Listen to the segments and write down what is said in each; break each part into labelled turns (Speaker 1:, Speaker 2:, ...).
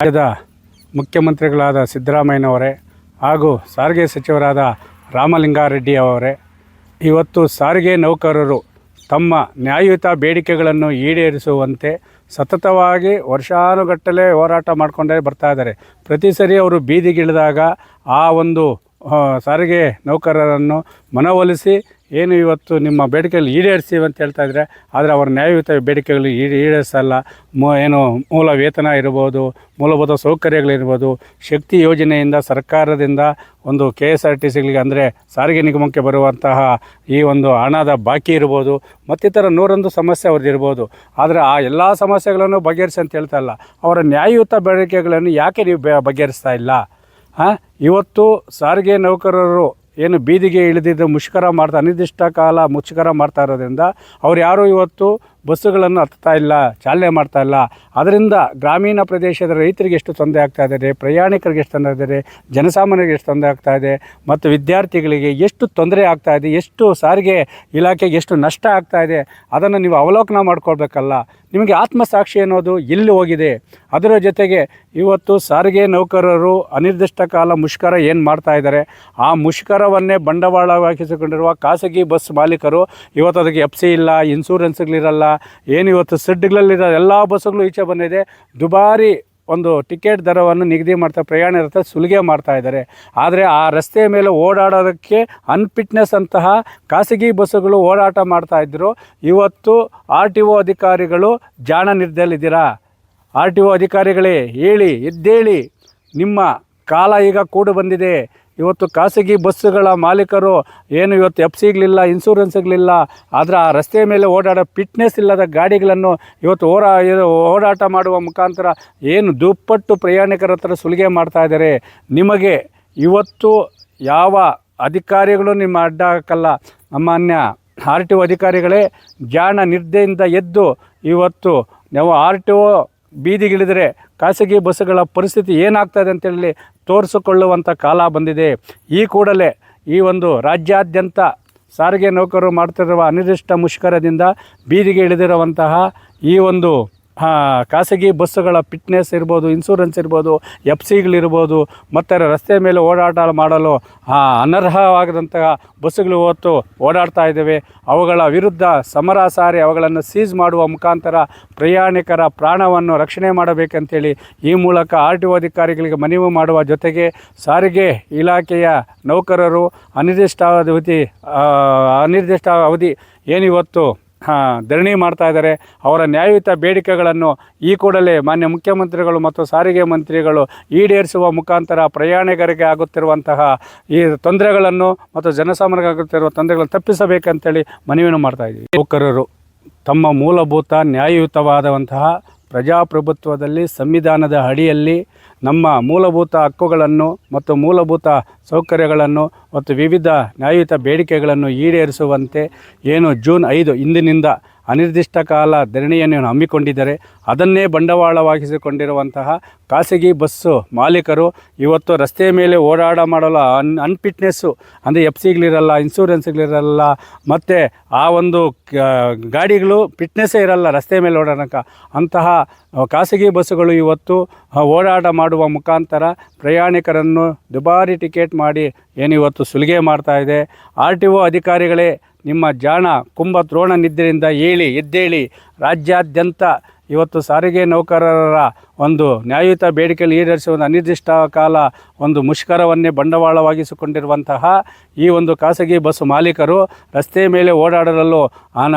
Speaker 1: ರಾಜ್ಯದ ಮುಖ್ಯಮಂತ್ರಿಗಳಾದ ಸಿದ್ದರಾಮಯ್ಯನವರೇ ಹಾಗೂ ಸಾರಿಗೆ ಸಚಿವರಾದ ರಾಮಲಿಂಗಾರೆಡ್ಡಿ ಅವರೇ, ಇವತ್ತು ಸಾರಿಗೆ ನೌಕರರು ತಮ್ಮ ನ್ಯಾಯಯುತ ಬೇಡಿಕೆಗಳನ್ನು ಈಡೇರಿಸುವಂತೆ ಸತತವಾಗಿ ವರ್ಷಾನುಗಟ್ಟಲೆ ಹೋರಾಟ ಮಾಡಿಕೊಂಡೇ ಬರ್ತಾ ಇದ್ದಾರೆ. ಪ್ರತಿ ಸರಿ ಅವರು ಬೀದಿಗಿಳಿದಾಗ ಆ ಒಂದು ಸಾರಿಗೆ ನೌಕರರನ್ನು ಮನವೊಲಿಸಿ ಏನು ಇವತ್ತು ನಿಮ್ಮ ಬೇಡಿಕೆಗಳು ಈಡೇರಿಸಿವೆ ಅಂತ ಹೇಳ್ತಾ ಇದ್ದರೆ ಆದರೆ ಅವರ ನ್ಯಾಯಯುತ ಬೇಡಿಕೆಗಳು ಈಡೇ, ಈಡೇರಿಸಲ್ಲ. ಮೂ, ಏನು ಮೂಲ ವೇತನ ಇರ್ಬೋದು, ಮೂಲಭೂತ ಸೌಕರ್ಯಗಳಿರ್ಬೋದು, ಶಕ್ತಿ ಯೋಜನೆಯಿಂದ ಸರ್ಕಾರದಿಂದ ಒಂದು ಕೆ ಎಸ್ ಆರ್ ಟಿ ಸಿಗಳಿಗೆ ಅಂದರೆ ಸಾರಿಗೆ ನಿಗಮಕ್ಕೆ ಬರುವಂತಹ ಈ ಒಂದು ಹಣದ ಬಾಕಿ ಇರ್ಬೋದು, ಮತ್ತಿತರ ನೂರೊಂದು ಸಮಸ್ಯೆ ಅವ್ರದ್ದು ಇರ್ಬೋದು. ಆದರೆ ಆ ಎಲ್ಲ ಸಮಸ್ಯೆಗಳನ್ನು ಬಗೆಹರಿಸಿ ಅಂತ ಹೇಳ್ತಾ ಇಲ್ಲ. ಅವರ ನ್ಯಾಯಯುತ ಬೇಡಿಕೆಗಳನ್ನು ಯಾಕೆ ನೀವು ಬಗೆಹರಿಸ್ತಾ ಇಲ್ಲ? ಇವತ್ತು ಸಾರಿಗೆ ನೌಕರರು ಏನು ಬೀದಿಗೆ ಇಳಿದಿದ್ದು ಮುಷ್ಕರ ಮಾಡ್ತಾ, ಅನಿರ್ದಿಷ್ಟ ಕಾಲ ಮುಷ್ಕರ ಮಾಡ್ತಾ ಇರೋದ್ರಿಂದ ಅವ್ರು ಯಾರು ಇವತ್ತು ಬಸ್ಸುಗಳನ್ನು ಹತ್ತಾ ಇಲ್ಲ, ಚಾಲನೆ ಮಾಡ್ತಾ ಇಲ್ಲ. ಅದರಿಂದ ಗ್ರಾಮೀಣ ಪ್ರದೇಶದ ರೈತರಿಗೆ ಎಷ್ಟು ತೊಂದರೆ ಆಗ್ತಾ ಇದೆ, ಪ್ರಯಾಣಿಕರಿಗೆ ಎಷ್ಟು ತೊಂದರೆ ಇದೆ, ಜನಸಾಮಾನ್ಯರಿಗೆ ಎಷ್ಟು ತೊಂದರೆ ಆಗ್ತಾ ಇದೆ, ಮತ್ತು ವಿದ್ಯಾರ್ಥಿಗಳಿಗೆ ಎಷ್ಟು ತೊಂದರೆ ಆಗ್ತಾ ಇದೆ, ಎಷ್ಟು ಸಾರಿಗೆ ಇಲಾಖೆಗೆ ಎಷ್ಟು ನಷ್ಟ ಆಗ್ತಾ ಇದೆ, ಅದನ್ನು ನೀವು ಅವಲೋಕನ ಮಾಡ್ಕೊಳ್ಬೇಕಲ್ಲ. ನಿಮಗೆ ಆತ್ಮಸಾಕ್ಷಿ ಅನ್ನೋದು ಎಲ್ಲಿ ಹೋಗಿದೆ? ಅದರ ಜೊತೆಗೆ ಇವತ್ತು ಸಾರಿಗೆ ನೌಕರರು ಅನಿರ್ದಿಷ್ಟ ಕಾಲ ಮುಷ್ಕರ ಏನು ಮಾಡ್ತಾ ಇದ್ದಾರೆ? ಆ ಮುಷ್ಕರವನ್ನೇ ಬಂಡವಾಳವಾಗಿಸಿಕೊಂಡಿರುವ ಖಾಸಗಿ ಬಸ್ ಮಾಲೀಕರು ಇವತ್ತು ಅದಕ್ಕೆ ಎಫ್ ಸಿ ಇಲ್ಲ ಇನ್ಸೂರೆನ್ಸ್ಗಳಿರಲ್ಲ ಏನು ಇವತ್ತು ಸೆಡ್ಗಳಲ್ಲಿರೋ ಎಲ್ಲ ಬಸ್ಸುಗಳು ಈಚೆ ಬಂದಿದೆ. ದುಬಾರಿ ಒಂದು ಟಿಕೆಟ್ ದರವನ್ನು ನಿಗದಿ ಮಾಡ್ತಾ ಪ್ರಯಾಣ ಇರುತ್ತೆ, ಸುಲಿಗೆ ಮಾಡ್ತಾ ಇದ್ದಾರೆ. ಆದರೆ ಆ ರಸ್ತೆಯ ಮೇಲೆ ಓಡಾಡೋದಕ್ಕೆ ಅನ್ಫಿಟ್ನೆಸ್ ಅಂತಹ ಖಾಸಗಿ ಬಸ್ಸುಗಳು ಓಡಾಟ ಮಾಡ್ತಾ ಇದ್ದರು ಇವತ್ತು ಆರ್ ಟಿ ಒ ಅಧಿಕಾರಿಗಳು ಜಾಣ ನಿರ್ದಲ್ಲಿದ್ದೀರಾ ಆರ್ ಟಿ ಒ ಅಧಿಕಾರಿಗಳೇ, ಹೇಳಿ, ಎದ್ದೇಳಿ, ನಿಮ್ಮ ಕಾಲ ಈಗ ಕೂಡು ಬಂದಿದೆ. ಇವತ್ತು ಖಾಸಗಿ ಬಸ್ಸುಗಳ ಮಾಲೀಕರು ಏನು ಇವತ್ತು ಎಫ್ ಸಿಗಲಿಲ್ಲ ಇನ್ಸೂರೆನ್ಸ್ ಇರಲಿಲ್ಲ ಆದರೆ ಆ ರಸ್ತೆಯ ಮೇಲೆ ಓಡಾಡೋ ಫಿಟ್ನೆಸ್ ಇಲ್ಲದ ಗಾಡಿಗಳನ್ನು ಇವತ್ತು ಓಡಾ ಓಡಾಟ ಮಾಡುವ ಮುಖಾಂತರ ಏನು ದುಪ್ಪಟ್ಟು ಪ್ರಯಾಣಿಕರ ಹತ್ರ ಸುಲಿಗೆ ಮಾಡ್ತಾ ಇದ್ದಾರೆ. ನಿಮಗೆ ಇವತ್ತು ಯಾವ ಅಧಿಕಾರಿಗಳು ನಿಮ್ಮ ಅಡ್ಡ ಹಾಕಲ್ಲ? ಸಾಮಾನ್ಯ ಆರ್ ಟಿ ಒ ಅಧಿಕಾರಿಗಳೇ ಜಾಣ ನಿರ್ದೆಯಿಂದ ಎದ್ದು ಇವತ್ತು ನಾವು ಆರ್ ಟಿ ಒ ಬೀದಿಗಿಳಿದರೆ ಖಾಸಗಿ ಬಸ್ಸುಗಳ ಪರಿಸ್ಥಿತಿ ಏನಾಗ್ತದೆ ಅಂತೇಳಿ ತೋರಿಸಿಕೊಳ್ಳುವಂಥ ಕಾಲ ಬಂದಿದೆ. ಈ ಕೂಡಲೇ ಈ ಒಂದು ರಾಜ್ಯಾದ್ಯಂತ ಸಾರಿಗೆ ನೌಕರರು ಮಾಡ್ತಿರುವ ಅನಿರ್ದಿಷ್ಟ ಮುಷ್ಕರದಿಂದ ಬೀದಿಗೆ ಇಳಿದಿರುವಂತಹ ಈ ಒಂದು ಆ, ಖಾಸಗಿ ಬಸ್ಸುಗಳ ಫಿಟ್ನೆಸ್ ಇರ್ಬೋದು ಇನ್ಸೂರೆನ್ಸ್ ಇರ್ಬೋದು ಎಫ್ ಸಿಗಳಿರ್ಬೋದು ಮತ್ತು ರಸ್ತೆ ಮೇಲೆ ಓಡಾಟ ಮಾಡಲು ಅನರ್ಹವಾಗದಂತಹ ಬಸ್ಸುಗಳು ಹೊತ್ತು ಓಡಾಡ್ತಾ ಇದ್ದಾವೆ. ಅವುಗಳ ವಿರುದ್ಧ ಸಮರ ಸಾರಿ ಅವುಗಳನ್ನು ಸೀಸ್ ಮಾಡುವ ಮುಖಾಂತರ ಪ್ರಯಾಣಿಕರ ಪ್ರಾಣವನ್ನು ರಕ್ಷಣೆ ಮಾಡಬೇಕಂತೇಳಿ ಈ ಮೂಲಕ ಆರ್ ಟಿ ಒ ಅಧಿಕಾರಿಗಳಿಗೆ ಮನವಿ ಮಾಡುವ ಜೊತೆಗೆ ಸಾರಿಗೆ ಇಲಾಖೆಯ ನೌಕರರು ಅನಿರ್ದಿಷ್ಟಾವಧಿ ಅನಿರ್ದಿಷ್ಟ ಅವಧಿ ಏನಿವತ್ತು ಹಾಂ ಧರಣಿ ಮಾಡ್ತಾ ಇದ್ದಾರೆ. ಅವರ ನ್ಯಾಯಯುತ ಬೇಡಿಕೆಗಳನ್ನು ಈ ಕೂಡಲೇ ಮಾನ್ಯ ಮುಖ್ಯಮಂತ್ರಿಗಳು ಮತ್ತು ಸಾರಿಗೆ ಮಂತ್ರಿಗಳು ಈಡೇರಿಸುವ ಮುಖಾಂತರ ಪ್ರಯಾಣಿಕರಿಗೆ ಆಗುತ್ತಿರುವಂತಹ ಈ ತೊಂದರೆಗಳನ್ನು ಮತ್ತು ಜನಸಾಮಾನ್ಯರಿಗೆ ಆಗುತ್ತಿರುವ ತೊಂದರೆಗಳನ್ನು ತಪ್ಪಿಸಬೇಕಂತೇಳಿ ಮನವಿಯನ್ನು ಮಾಡ್ತಾ ಇದ್ದೀವಿ. ನೌಕರರು ತಮ್ಮ ಮೂಲಭೂತ ನ್ಯಾಯಯುತವಾದಂತಹ ಪ್ರಜಾಪ್ರಭುತ್ವದಲ್ಲಿ, ಸಂವಿಧಾನದ ಅಡಿಯಲ್ಲಿ ನಮ್ಮ ಮೂಲಭೂತ ಹಕ್ಕುಗಳನ್ನು ಮತ್ತು ಮೂಲಭೂತ ಸೌಕರ್ಯಗಳನ್ನು ಮತ್ತು ವಿವಿಧ ನ್ಯಾಯಯುತ ಬೇಡಿಕೆಗಳನ್ನು ಈಡೇರಿಸುವಂತೆ ಏನು ಜೂನ್ ಐದು ಇಂದಿನಿಂದ ಅನಿರ್ದಿಷ್ಟ ಕಾಲ ಧರಣಿಯನ್ನು ಹಮ್ಮಿಕೊಂಡಿದ್ದಾರೆ ಅದನ್ನೇ ಬಂಡವಾಳವಾಗಿಸಿಕೊಂಡಿರುವಂತಹ ಖಾಸಗಿ ಬಸ್ಸು ಮಾಲೀಕರು ಇವತ್ತು ರಸ್ತೆಯ ಮೇಲೆ ಓಡಾಡ ಮಾಡಲು ಅನ್ ಅನ್ಫಿಟ್ನೆಸ್ಸು, ಅಂದರೆ ಎಫ್ ಸಿಗಳಿರಲ್ಲ ಇನ್ಸೂರೆನ್ಸ್ಗಳಿರಲ್ಲ ಮತ್ತು ಆ ಒಂದು ಗಾಡಿಗಳು ಫಿಟ್ನೆಸ್ಸೇ ಇರಲ್ಲ ರಸ್ತೆ ಮೇಲೆ ಓಡಾಡೋಕೆ ಅಂತಹ ಖಾಸಗಿ ಬಸ್ಸುಗಳು ಇವತ್ತು ಓಡಾಟ ಮಾಡುವ ಮುಖಾಂತರ ಪ್ರಯಾಣಿಕರನ್ನು ದುಬಾರಿ ಟಿಕೆಟ್ ಮಾಡಿ ಏನು ಇವತ್ತು ಸುಲಿಗೆ ಮಾಡ್ತಾ ಇದೆ. ಆರ್ ಟಿ ಒ ಅಧಿಕಾರಿಗಳೇ ನಿಮ್ಮ ಜಾಣ ಕುಂಭ ದ್ರೋಣ ನಿದ್ದೆಯಿಂದ ಏಳಿ, ಎದ್ದೇಳಿ ರಾಜ್ಯಾದ್ಯಂತ ಇವತ್ತು ಸಾರಿಗೆ ನೌಕರರ ಒಂದು ನ್ಯಾಯಯುತ ಬೇಡಿಕೆಯಲ್ಲಿ ಈಡೇರಿಸುವ ಒಂದು ಅನಿರ್ದಿಷ್ಟ ಕಾಲ, ಒಂದು ಮುಷ್ಕರವನ್ನೇ ಬಂಡವಾಳವಾಗಿಸಿಕೊಂಡಿರುವಂತಹ ಈ ಒಂದು ಖಾಸಗಿ ಬಸ್ ಮಾಲೀಕರು ರಸ್ತೆ ಮೇಲೆ ಓಡಾಡಲು ಅನ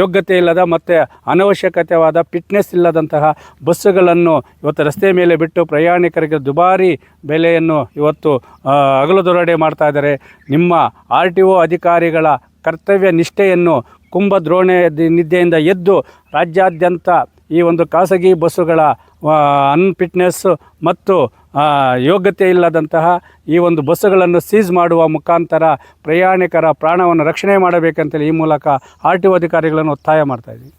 Speaker 1: ಯೋಗ್ಯತೆ ಇಲ್ಲದ ಮತ್ತು ಅನವಶ್ಯಕತೆವಾದ ಫಿಟ್ನೆಸ್ ಇಲ್ಲದಂತಹ ಬಸ್ಸುಗಳನ್ನು ಇವತ್ತು ರಸ್ತೆ ಮೇಲೆ ಬಿಟ್ಟು ಪ್ರಯಾಣಿಕರಿಗೆ ದುಬಾರಿ ಬೆಲೆಯನ್ನು ಇವತ್ತು ಅಗಲು ದೊರಡೆ ಮಾಡ್ತಾ ಇದ್ದಾರೆ. ನಿಮ್ಮ ಆರ್ ಟಿ ಒ ಅಧಿಕಾರಿಗಳ ಕರ್ತವ್ಯ ನಿಷ್ಠೆಯನ್ನು ಕುಂಭದ್ರೋಣೆ ನಿದ್ದೆಯಿಂದ ಎದ್ದು ರಾಜ್ಯಾದ್ಯಂತ ಈ ಒಂದು ಖಾಸಗಿ ಬಸ್ಸುಗಳ ಅನ್ಫಿಟ್ನೆಸ್ ಮತ್ತು ಯೋಗ್ಯತೆ ಇಲ್ಲದಂತಹ ಈ ಒಂದು ಬಸ್ಸುಗಳನ್ನು ಸೀಸ್ ಮಾಡುವ ಮುಖಾಂತರ ಪ್ರಯಾಣಿಕರ ಪ್ರಾಣವನ್ನು ರಕ್ಷಣೆ ಮಾಡಬೇಕಂತೇಳಿ ಈ ಮೂಲಕ ಆರ್ ಟಿ ಒ ಅಧಿಕಾರಿಗಳನ್ನು ಒತ್ತಾಯ ಮಾಡ್ತಾ ಇದ್ದೀವಿ.